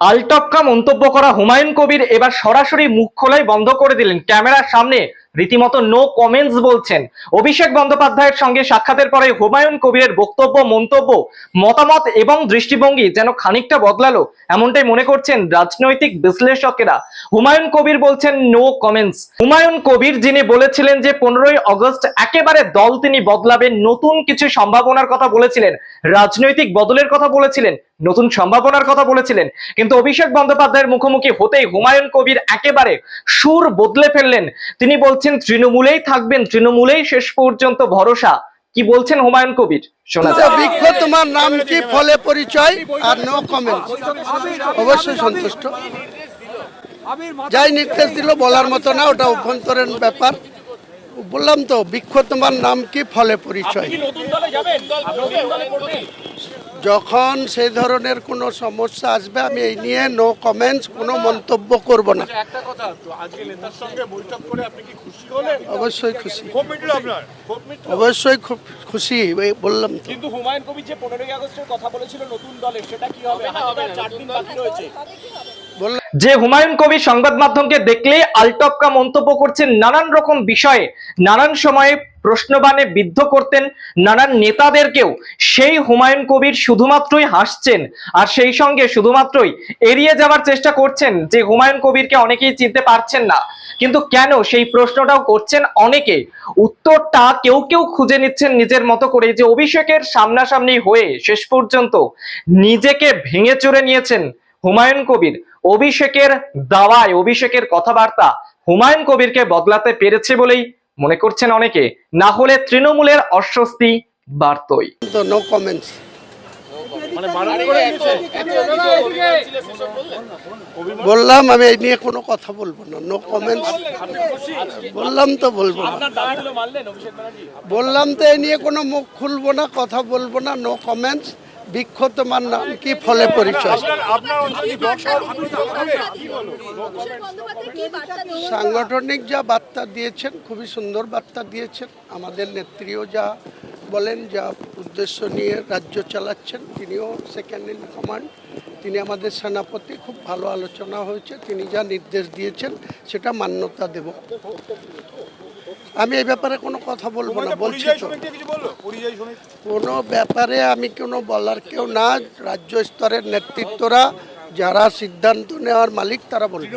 আলটপকা মন্তব্য করা হুমায়ুন কবির এবার সরাসরি মুখ খোলাই বন্ধ করে দিলেন। ক্যামেরার সামনে রীতিমতো নো কমেন্টস বলছেন। অভিষেক বন্দ্যোপাধ্যায়ের সঙ্গে সাক্ষাতের পরে হুমায়ুন কবিরের বক্তব্য, মন্তব্য, মতামত এবং দৃষ্টিভঙ্গি যেন খানিকটা বদলালো, এমনটাই মনে করছেন রাজনৈতিক বিশ্লেষকেরা। হুমায়ুন কবির বলছেন নো কমেন্টস হুমায়ুন কবির যিনি বলেছিলেন যে পনেরোই অগস্ট একেবারে দল তিনি বদলাবেন, নতুন কিছু সম্ভাবনার কথা বলেছিলেন, রাজনৈতিক বদলের কথা বলেছিলেন, নতুন সম্ভাবনার কথা বলেছিলেন। কিন্তু অভিষেক বন্দ্যোপাধ্যায়ের মুখোমুখি হতেই হুমায়ুন কবির একেবারে সুর বদলে ফেললেন। তিনি বলছেন তৃণমূলেই থাকবেন তৃণমূলেই শেষ পর্যন্ত ভরসা। কি বলছেন হুমায়ুন কবির? আচ্ছা, তোমার নাম কি? ফলে পরিচয় আর নো কমেন্ট অবশ্যই সন্তুষ্ট। যাই নির্দেশ দিল বলার মতো না ওটা অভ্যন্তরীণ ব্যাপার। বললাম তো বৃক্ষ তোমার নাম কি? ফলে পরিচয়। যখন সেই ধরনের কোনো সমস্যা আসবে আমি এই নিয়ে নো কমেন্টস কোনো মন্তব্য করব না। একটা কথা তো আজকে নেতার সঙ্গে বৈঠক করে আপনি কি খুশি হলেন? অবশ্যই খুশি। অবশ্যই খুব খুশি বললাম কিন্তু হুমায়ুন কবির যে পনেরোই আগস্টের কথা বলেছিল নতুন দলে সেটা কি হবে? চার দিন বাকি রয়েছে। যে হুমায়ুন কবি সংবাদ মাধ্যমকে দেখলে আলটপকা মন্তব্য করছেন নানান রকম বিষয়ে নানান সময়ে প্রশ্নবাণে বিদ্ধ করতেন নানান নেতাদেরকেও। সেই হুমায়ুন কবির শুধুমাত্রই হাসছেন আর সেই সঙ্গে শুধুমাত্রই এড়িয়ে যাওয়ার চেষ্টা করছেন যে হুমায়ুন কবিরকে অনেকেই চিনতে পারছেন না। কিন্তু কেন সেই প্রশ্নটাও করছেন অনেকে? উত্তরটা কেউ কেউ খুঁজে নিচ্ছেন নিজের মতো করে যে অভিষেকের সামনাসামনি হয়ে শেষ পর্যন্ত নিজেকে ভেঙে চড়ে নিয়েছেন হুমায়ুন কবির। অভিষেকের দাওয়ায় অভিষেকের কথাবার্তা হুমায়ুন কবিরকে বদলাতে পেরেছে বলেই মনে করছেন অনেকে না হলে তৃণমূলের অস্বস্তি বাড়তই। নো কমেন্টস মানে করে বললাম আমি এই নিয়ে কোনো কথা বলব না। নো কমেন্টস বললাম তো বলব না। বললাম তো এই নিয়ে কোনো মুখ খুলবো না কথা বলব না নো কমেন্টস বৃক্ষ তোমার নাম কি ফলে পরিচয়? সাংগঠনিক যা বার্তা দিয়েছেন খুবই সুন্দর বার্তা দিয়েছেন। আমাদের নেত্রীও যা বলেন যা উদ্দেশ্য নিয়ে রাজ্য চালাচ্ছেন তিনিও সেকেন্ড ইন কমান্ড তিনি আমাদের সেনাপতি খুব ভালো আলোচনা হয়েছে তিনি যা নির্দেশ দিয়েছেন সেটা মান্যতা দেব। আমি এই ব্যাপারে কোনো কথা বলব না বলছি কোনো ব্যাপারে আমি কোনো বলার কেউ না রাজ্য স্তরের নেতৃত্বরা যারা সিদ্ধান্ত নেওয়ার মালিক তারা বলবে।